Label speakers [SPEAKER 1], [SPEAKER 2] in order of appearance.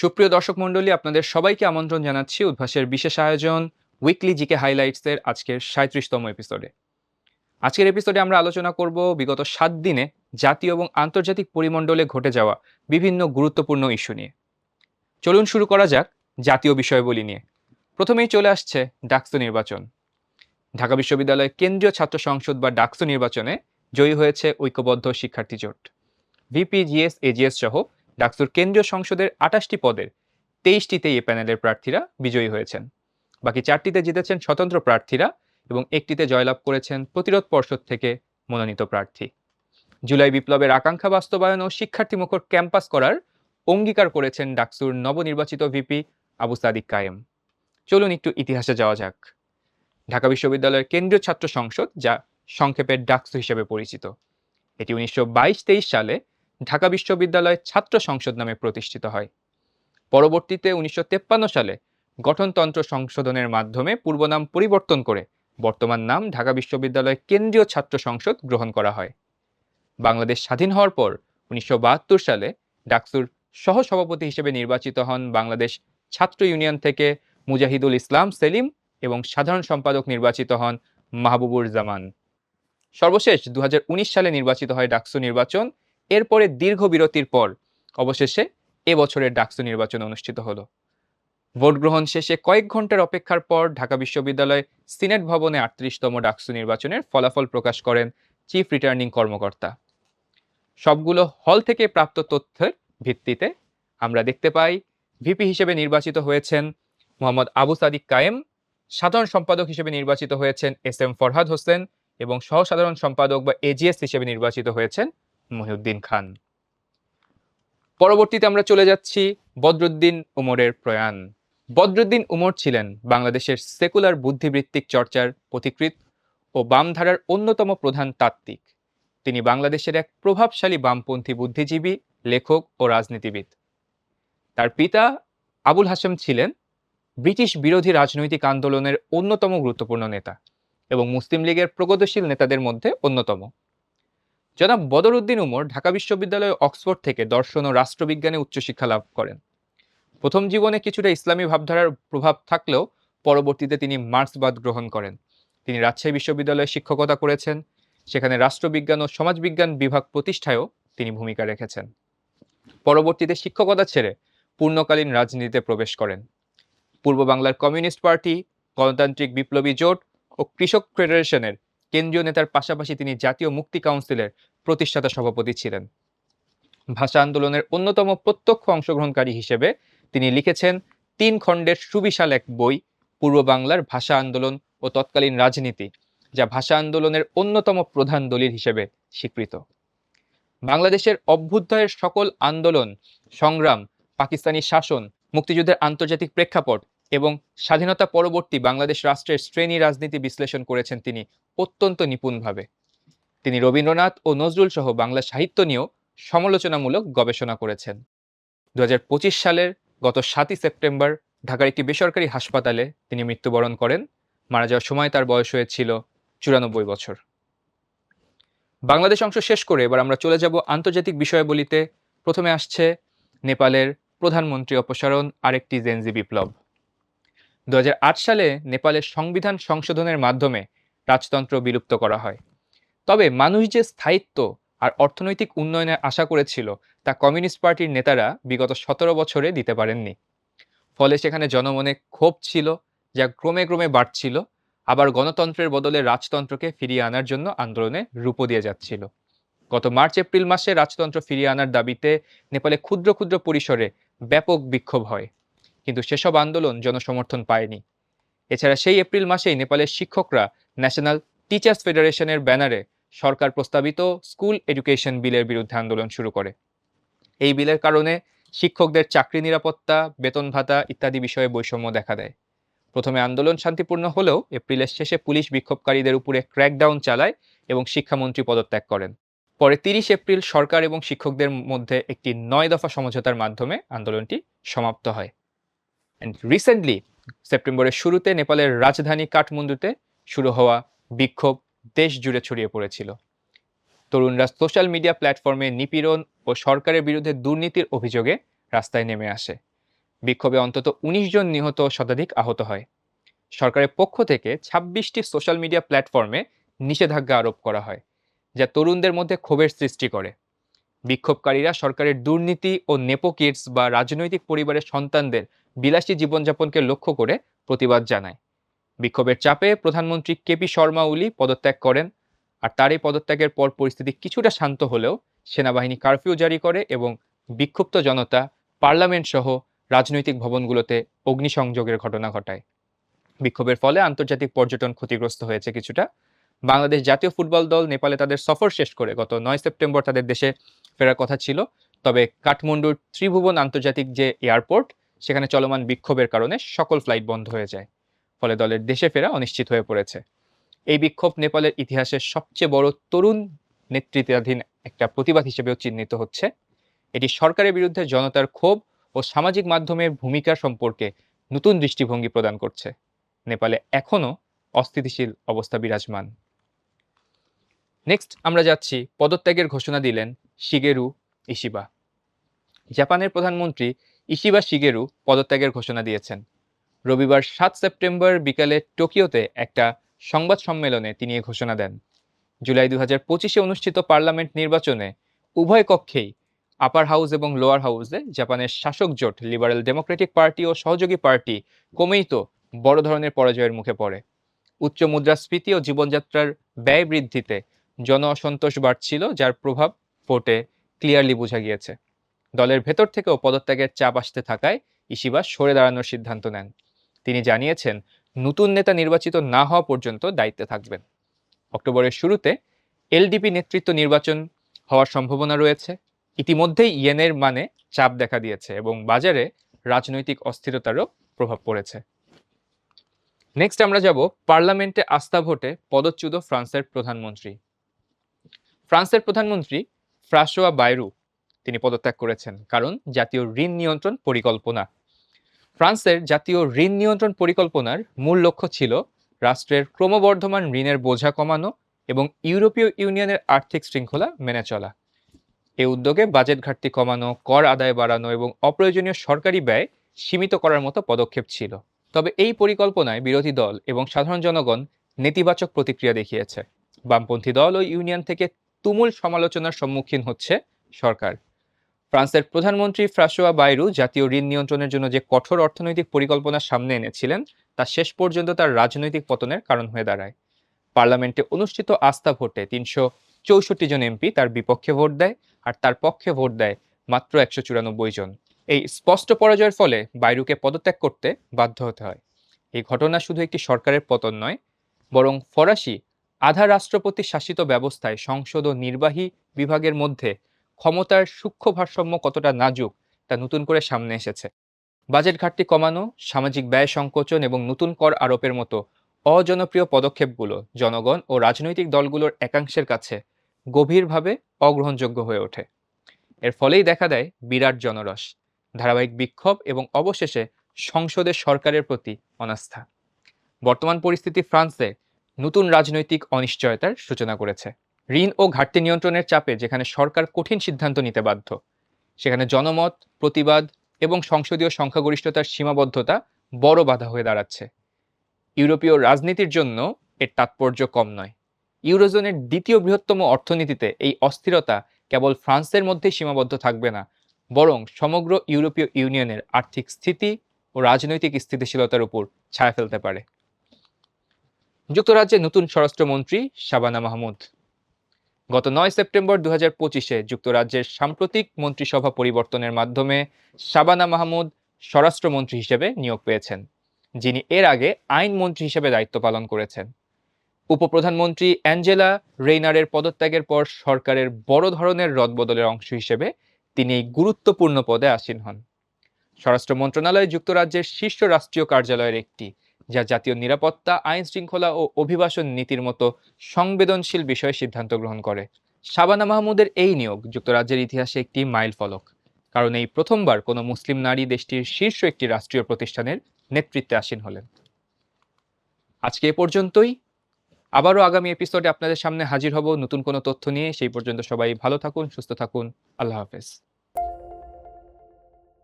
[SPEAKER 1] সুপ্রিয় দর্শক মণ্ডলী, আপনাদের সবাইকে আমন্ত্রণ জানাচ্ছি উদ্ভাসের বিশেষ আয়োজন উইকলি জিকে হাইলাইটসের আজকের সাঁত্রিশতম এপিসোডে আজকের এপিসোডে আমরা আলোচনা করব বিগত সাত দিনে জাতীয় এবং আন্তর্জাতিক পরিমণ্ডলে ঘটে যাওয়া বিভিন্ন গুরুত্বপূর্ণ ইস্যু নিয়ে। চলুন শুরু করা যাক জাতীয় বিষয়বলী নিয়ে। প্রথমেই চলে আসছে ডাকসু নির্বাচন। ঢাকা বিশ্ববিদ্যালয় কেন্দ্রীয় ছাত্র সংসদ বা ডাকসু নির্বাচনে জয়ী হয়েছে ঐক্যবদ্ধ শিক্ষার্থী জোট। ভিপি জিএস এজিএস সহ ডাকসুর কেন্দ্রীয় সংসদের আটাশটি পদের তেইশটিতে এই প্যানেলের প্রার্থীরা বিজয়ী হয়েছেন। বাকি চারটিতে জিতেছেন স্বতন্ত্র প্রার্থীরা এবং একটিতে জয়লাভ করেছেন প্রতিরোধ পর্ষদ থেকে মনোনীত প্রার্থী। জুলাই বিপ্লবের আকাঙ্ক্ষা বাস্তবায়ন ও শিক্ষার্থী মুখর ক্যাম্পাস করার অঙ্গীকার করেছেন ডাকসুর নবনির্বাচিত ভিপি আবু সাদিক কায়েম। চলুন একটু ইতিহাসে যাওয়া যাক। ঢাকা বিশ্ববিদ্যালয়ের কেন্দ্রীয় ছাত্র সংসদ, যা সংক্ষেপে ডাকসু হিসেবে পরিচিত। এটি উনিশশো বাইশ তেইশ সালে ঢাকা বিশ্ববিদ্যালয় ছাত্র সংসদ নামে প্রতিষ্ঠিত হয়। পরবর্তীতে উনিশশো সালে গঠনতন্ত্র সংশোধনের মাধ্যমে পূর্ব নাম পরিবর্তন করে বর্তমান নাম ঢাকা বিশ্ববিদ্যালয় কেন্দ্রীয় ছাত্র সংসদ গ্রহণ করা হয়। বাংলাদেশ স্বাধীন হওয়ার পর উনিশশো বাহাত্তর সালে ডাকসুর সহসভাপতি হিসেবে নির্বাচিত হন বাংলাদেশ ছাত্র ইউনিয়ন থেকে মুজাহিদুল ইসলাম সেলিম এবং সাধারণ সম্পাদক নির্বাচিত হন মাহবুবুর জামান। সর্বশেষ দু হাজার উনিশ সালে নির্বাচিত হয় ডাকসু নির্বাচন এরপরে দীর্ঘ বিরতির পর অবশেষে এবছরের ডাকসু নির্বাচন অনুষ্ঠিত হলো। ভোট গ্রহণ শেষে কয়েক ঘণ্টার অপেক্ষার পর ঢাকা বিশ্ববিদ্যালয় সিনেট ভবনে আটত্রিশতম ডাকসু নির্বাচনের ফলাফল প্রকাশ করেন চিফ রিটার্নিং কর্মকর্তা। সবগুলো হল থেকে প্রাপ্ত তথ্যের ভিত্তিতে আমরা দেখতে পাই, ভিপি হিসেবে নির্বাচিত হয়েছেন মোহাম্মদ আবু সাদিক কায়েম, সাধারণ সম্পাদক হিসেবে নির্বাচিত হয়েছেন এস এম ফরহাদ হোসেন এবং সহসাধারণ সম্পাদক বা এজিএস হিসেবে নির্বাচিত হয়েছেন মহিউদ্দিন খান। পরবর্তীতে আমরা চলে যাচ্ছি বদরুদ্দিন উমরের প্রয়াণ। বদরুদ্দিন উমর ছিলেন বাংলাদেশের সেকুলার বুদ্ধিবৃত্তিক চর্চার পথিকৃত ও বামধারার অন্যতম প্রধান তাত্ত্বিক। তিনি বাংলাদেশের এক প্রভাবশালী বামপন্থী বুদ্ধিজীবী, লেখক ও রাজনীতিবিদ। তার পিতা আবুল হাসেম ছিলেন ব্রিটিশ বিরোধী রাজনৈতিক আন্দোলনের অন্যতম গুরুত্বপূর্ণ নেতা এবং মুসলিম লীগের প্রগতিশীল নেতাদের মধ্যে অন্যতম। জনাব বদরউদ্দিন উমর ঢাকা বিশ্ববিদ্যালয় অক্সফোর্ড থেকে দর্শন ও রাষ্ট্রবিজ্ঞানে উচ্চশিক্ষা লাভ করেন। প্রথম জীবনে কিছুটা ইসলামী ভাবধারার প্রভাব থাকলেও পরবর্তীতে তিনি মার্ক্সবাদ গ্রহণ করেন। তিনি রাজশাহী বিশ্ববিদ্যালয়ে শিক্ষকতা করেছেন। সেখানে রাষ্ট্রবিজ্ঞান ও সমাজবিজ্ঞান বিভাগ প্রতিষ্ঠায়ও তিনি ভূমিকা রেখেছেন। পরবর্তীতে শিক্ষকতা ছেড়ে পূর্ণকালীন রাজনীতিতে প্রবেশ করেন। পূর্ব বাংলার কমিউনিস্ট পার্টি, গণতান্ত্রিক বিপ্লবী জোট ও কৃষক ফেডারেশনের কেন্দ্রীয় নেতার পাশাপাশি তিনি জাতীয় মুক্তি কাউন্সিলের প্রতিষ্ঠাতা সভাপতি ছিলেন। ভাষা আন্দোলনের অন্যতম প্রত্যক্ষ অংশগ্রহণকারী হিসেবে তিনি লিখেছেন, তিন খণ্ডের সুবিশাল এক বই, পূর্ব বাংলার ভাষা আন্দোলন ও তৎকালীন রাজনীতি, যা ভাষা আন্দোলনের অন্যতম প্রধান দলিল হিসেবে স্বীকৃত। বাংলাদেশের অভ্যুদয়ের সকল আন্দোলন, সংগ্রাম, পাকিস্তানি শাসন, মুক্তিযুদ্ধের আন্তর্জাতিক প্রেক্ষাপট এবং স্বাধীনতা পরবর্তী বাংলাদেশ রাষ্ট্রের শ্রেণি রাজনীতি বিশ্লেষণ করেছেন তিনি অত্যন্ত নিপুণভাবে। তিনি রবীন্দ্রনাথ ও নজরুল সহ বাংলা সাহিত্য নিয়েও সমালোচনামূলক গবেষণা করেছেন। দু হাজার পঁচিশ সালের গত সাতই সেপ্টেম্বর ঢাকার একটি বেসরকারি হাসপাতালে তিনি মৃত্যুবরণ করেন। মারা যাওয়ার সময় তার বয়স হয়েছিল চুরানব্বই বছর। বাংলাদেশ অংশ শেষ করে এবার আমরা চলে যাব আন্তর্জাতিক বিষয়াবলিতে। প্রথমে আসছে নেপালের প্রধানমন্ত্রী অপসারণ, আরেকটি জেনজি বিপ্লব। দু হাজার আট সালে নেপালের সংবিধান সংশোধনের মাধ্যমে রাজতন্ত্র বিলুপ্ত করা হয়। তবে মানুষ যে স্থায়িত্ব আর অর্থনৈতিক উন্নয়নের আশা করেছিল তা কমিউনিস্ট পার্টির নেতারা বিগত সতেরো বছরে দিতে পারেননি। ফলে সেখানে জনমনে ক্ষোভ ছিল, যা ক্রমে ক্রমে বাড়ছিল, আবার গণতন্ত্রের বদলে রাজতন্ত্রকে ফিরিয়ে আনার জন্য আন্দোলনে রূপ দিয়ে যাচ্ছিল। গত মার্চ এপ্রিল মাসে রাজতন্ত্র ফিরিয়ে আনার দাবিতে নেপালে ক্ষুদ্র ক্ষুদ্র পরিসরে ব্যাপক বিক্ষোভ হয়। কিন্তু সেসব আন্দোলন জনসমর্থন পায়নি। এছাড়া সেই এপ্রিল মাসেই নেপালের শিক্ষকরা ন্যাশনাল টিচার্স ফেডারেশনের ব্যানারে সরকার প্রস্তাবিত স্কুল এডুকেশন বিলের বিরুদ্ধে আন্দোলন শুরু করে। এই বিলের কারণে শিক্ষকদের চাকরি নিরাপত্তা, বেতন ভাতা ইত্যাদি বিষয়ে বৈষম্য দেখা দেয়। প্রথমে আন্দোলন শান্তিপূর্ণ হলেও এপ্রিলের শেষে পুলিশ বিক্ষোভকারীদের উপরে ক্র্যাকডাউন চালায় এবং শিক্ষামন্ত্রী পদত্যাগ করেন। পরে তিরিশ এপ্রিল সরকার এবং শিক্ষকদের মধ্যে একটি নয় দফা সমঝোতার মাধ্যমে আন্দোলনটি সমাপ্ত হয়। অ্যান্ড রিসেন্টলি সেপ্টেম্বরের শুরুতে নেপালের রাজধানী কাঠমান্ডুতে শুরু হওয়া বিক্ষোভ দেশ জুড়ে ছড়িয়ে পড়েছিল। তরুণরা সোশ্যাল মিডিয়া প্ল্যাটফর্মে নিপীড়ন ও সরকারের বিরুদ্ধে দুর্নীতির অভিযোগে রাস্তায় নেমে আসে। বিক্ষোভে অন্তত উনিশ জন নিহত শতাধিক আহত হয়। সরকারের পক্ষ থেকে ছাব্বিশটি সোশ্যাল মিডিয়া প্ল্যাটফর্মে নিষেধাজ্ঞা আরোপ করা হয়, যা তরুণদের মধ্যে ক্ষোভের সৃষ্টি করে। বিক্ষোভকারীরা সরকারের দুর্নীতি ও নেপো কিডস বা রাজনৈতিক পরিবারের সন্তানদের বিলাসী জীবনযাপনকে লক্ষ্য করে প্রতিবাদ জানায়। বিক্ষোভের চাপে প্রধানমন্ত্রী কেপি শর্মা ওলি পদত্যাগ করেন আর তার এই পদত্যাগের পর পরিস্থিতি কিছুটা শান্ত হলেও সেনাবাহিনী কারফিউ জারি করে এবং বিক্ষুব্ধ জনতা, পার্লামেন্ট সহ রাজনৈতিক ভবনগুলোতে অগ্নিসংযোগের ঘটনা ঘটায়। বিক্ষোভের ফলে আন্তর্জাতিক পর্যটন ক্ষতিগ্রস্ত হয়েছে কিছুটা। বাংলাদেশ জাতীয় ফুটবল দল নেপালে তাদের সফর শেষ করে। গত নয় সেপ্টেম্বর তাদের দেশে ফেরার কথা ছিল। তবে কাঠমান্ডুর ত্রিভুবন আন্তর্জাতিক যে এয়ারপোর্ট, সেখানে চলমান বিক্ষোভের কারণে সকল ফ্লাইট বন্ধ হয়ে যায়। ফলে দলের দেশে ফেরা অনিশ্চিত হয়ে পড়েছে। এই বিক্ষোভ নেপালের ইতিহাসের সবচেয়ে বড় তরুণ নেতৃত্বাধীন একটা প্রতিবাদ হিসেবেও চিহ্নিত হচ্ছে। এটি সরকারের বিরুদ্ধে জনতার ক্ষোভ ও সামাজিক মাধ্যমের ভূমিকা সম্পর্কে নতুন দৃষ্টিভঙ্গি প্রদান করছে। নেপালে এখনও অস্থিতিশীল অবস্থা বিরাজমান। নেক্সট আমরা যাচ্ছি। পদত্যাগের ঘোষণা দিলেন শিগেরু ইশিবা। জাপানের প্রধানমন্ত্রী ইশিবা শিগেরু পদত্যাগের ঘোষণা দিয়েছেন। রবিবার সাত সেপ্টেম্বর বিকালে টোকিওতে একটা সংবাদ সম্মেলনে তিনি এ ঘোষণা দেন। জুলাই দু হাজার পঁচিশে অনুষ্ঠিত পার্লামেন্ট নির্বাচনে উভয় কক্ষেই আপার হাউস এবং লোয়ার হাউসে জাপানের শাসক জোট লিবারেল ডেমোক্রেটিক পার্টি ও সহযোগী পার্টি কমেই তো বড় ধরনের পরাজয়ের মুখে পড়ে। উচ্চ মুদ্রাস্ফীতি ও জীবনযাত্রার ব্যয় বৃদ্ধিতে জন অসন্তোষ বাড়ছিল, যার প্রভাব ভোটে ক্লিয়ারলি বোঝা গিয়েছে। দলের ভেতর থেকেও পদত্যাগের চাপ আসতে থাকায় ইশিবা সরে দাঁড়ানোর সিদ্ধান্ত নেন। তিনি জানিয়েছেন, নতুন নেতা নির্বাচিত না হওয়া পর্যন্ত দায়িত্বে থাকবেন। অক্টোবরের শুরুতে এলডিপি নেতৃত্ব নির্বাচন হওয়ার সম্ভাবনা রয়েছে। ইতিমধ্যেই ইয়েনের মানে চাপ দেখা দিয়েছে এবং বাজারে রাজনৈতিক অস্থিরতারও প্রভাব পড়েছে। নেক্সট আমরা যাব পার্লামেন্টে আস্থা ভোটে পদচ্যুত ফ্রান্সের প্রধানমন্ত্রী। ফ্রান্সের প্রধানমন্ত্রী ফ্রাসোয়া বাইরু তিনি পদত্যাগ করেছেন, কারণ জাতীয় ঋণ নিয়ন্ত্রণ পরিকল্পনা। ফ্রান্সের জাতীয় ঋণ নিয়ন্ত্রণ পরিকল্পনার মূল লক্ষ্য ছিল রাষ্ট্রের ক্রমবর্ধমান ঋণের বোঝা কমানো এবং ইউরোপীয় ইউনিয়নের আর্থিক শৃঙ্খলা মেনে চলা। এই উদ্যোগে বাজেট ঘাটতি কমানো, কর আদায় বাড়ানো এবং অপ্রয়োজনীয় সরকারি ব্যয় সীমিত করার মতো পদক্ষেপ ছিল। তবে এই পরিকল্পনায় বিরোধী দল এবং সাধারণ জনগণ নেতিবাচক প্রতিক্রিয়া দেখিয়েছে। বামপন্থী দল ও ইউনিয়ন থেকে তুমুল সমালোচনার সম্মুখীন হচ্ছে সরকার। ফ্রান্সের প্রধানমন্ত্রী ফ্রাসোয়া বাইরু জাতীয় ঋণ নিয়ন্ত্রণের জন্য যে কঠোর অর্থনৈতিক পরিকল্পনা সামনে এনেছিলেন, তা শেষ পর্যন্ত তার রাজনৈতিক পতনের কারণ হয়ে দাঁড়ায়। পার্লামেন্টে অনুষ্ঠিত আস্থা ভোটে তিনশো চৌষট্টি জন এমপি তার বিপক্ষে ভোট দেয় আর তার পক্ষে ভোট দেয় মাত্র একশো চুরানব্বই জন। এই স্পষ্ট পরাজয়ের ফলে বাইরুকে পদত্যাগ করতে বাধ্য হতে হয়। এই ঘটনা শুধু একটি সরকারের পতন নয়, বরং ফরাসি আধা রাষ্ট্রপতি শাসিত ব্যবস্থায় সংসদ ও নির্বাহী বিভাগের মধ্যে ক্ষমতার সূক্ষ্ম ভারসাম্য কতটা নাজুক, তা নতুন করে সামনে এসেছে। বাজেট ঘাটতি কমানো, সামাজিক ব্যয় সংকোচন এবং নতুন কর আরোপের মতো অজনপ্রিয় পদক্ষেপগুলো জনগণ ও রাজনৈতিক দলগুলোর একাংশের কাছে গভীরভাবে অগ্রহণযোগ্য হয়ে ওঠে। এর ফলেই দেখা দেয় বিরাট জনরস, ধারাবাহিক বিক্ষোভ এবং অবশেষে সংসদের সরকারের প্রতি অনাস্থা। বর্তমান পরিস্থিতি ফ্রান্সে নতুন রাজনৈতিক অনিশ্চয়তার সূচনা করেছে। ঋণ ও ঘাটতি নিয়ন্ত্রণের চাপে যেখানে সরকার কঠিন সিদ্ধান্ত নিতে বাধ্য, সেখানে জনমত, প্রতিবাদ এবং সংসদীয় সংখ্যাগরিষ্ঠতার সীমাবদ্ধতা বড় বাধা হয়ে দাঁড়াচ্ছে। ইউরোপীয় রাজনীতির জন্য এর তাৎপর্য কম নয়। ইউরোজোনের দ্বিতীয় বৃহত্তম অর্থনীতিতে এই অস্থিরতা কেবল ফ্রান্সের মধ্যেই সীমাবদ্ধ থাকবে না, বরং সমগ্র ইউরোপীয় ইউনিয়নের আর্থিক স্থিতি ও রাজনৈতিক স্থিতিশীলতার উপর ছায়া ফেলতে পারে। যুক্তরাজ্যের নতুন স্বরাষ্ট্রমন্ত্রী শাবানা মাহমুদ। গত নয় সেপ্টেম্বর দু হাজার পঁচিশে যুক্তরাজ্যের সাম্প্রতিক মন্ত্রিসভা পরিবর্তনের মাধ্যমে শাবানা মাহমুদ স্বরাষ্ট্রমন্ত্রী হিসেবে নিয়োগ পেয়েছেন, যিনি এর আগে আইনমন্ত্রী হিসেবে দায়িত্ব পালন করেছেন। উপপ্রধানমন্ত্রী অ্যাঞ্জেলা রেইনারের পদত্যাগের পর সরকারের বড় ধরনের রদবদলের অংশ হিসেবে তিনি এই গুরুত্বপূর্ণ পদে আসীন হন। স্বরাষ্ট্র মন্ত্রণালয় যুক্তরাজ্যের শীর্ষ রাষ্ট্রীয় কার্যালয়ের একটি যা জাতীয় নিরাপত্তা, আইন শৃঙ্খলা ও অভিবাসন নীতির মতো সংবেদনশীল বিষয়ে সিদ্ধান্ত গ্রহণ করে। শাবানা মাহমুদের এই নিয়োগ যুক্তরাজ্যের ইতিহাসে একটি মাইল ফলক, কারণ এই প্রথমবার কোনো মুসলিম নারী দেশটির শীর্ষ একটি রাষ্ট্রীয় প্রতিষ্ঠানের নেতৃত্বে আসীন হলেন। আজকে এ পর্যন্তই। আবারও আগামী এপিসোডে আপনাদের সামনে হাজির হব নতুন কোনো তথ্য নিয়ে। সেই পর্যন্ত সবাই ভালো থাকুন, সুস্থ থাকুন। আল্লাহ হাফেজ।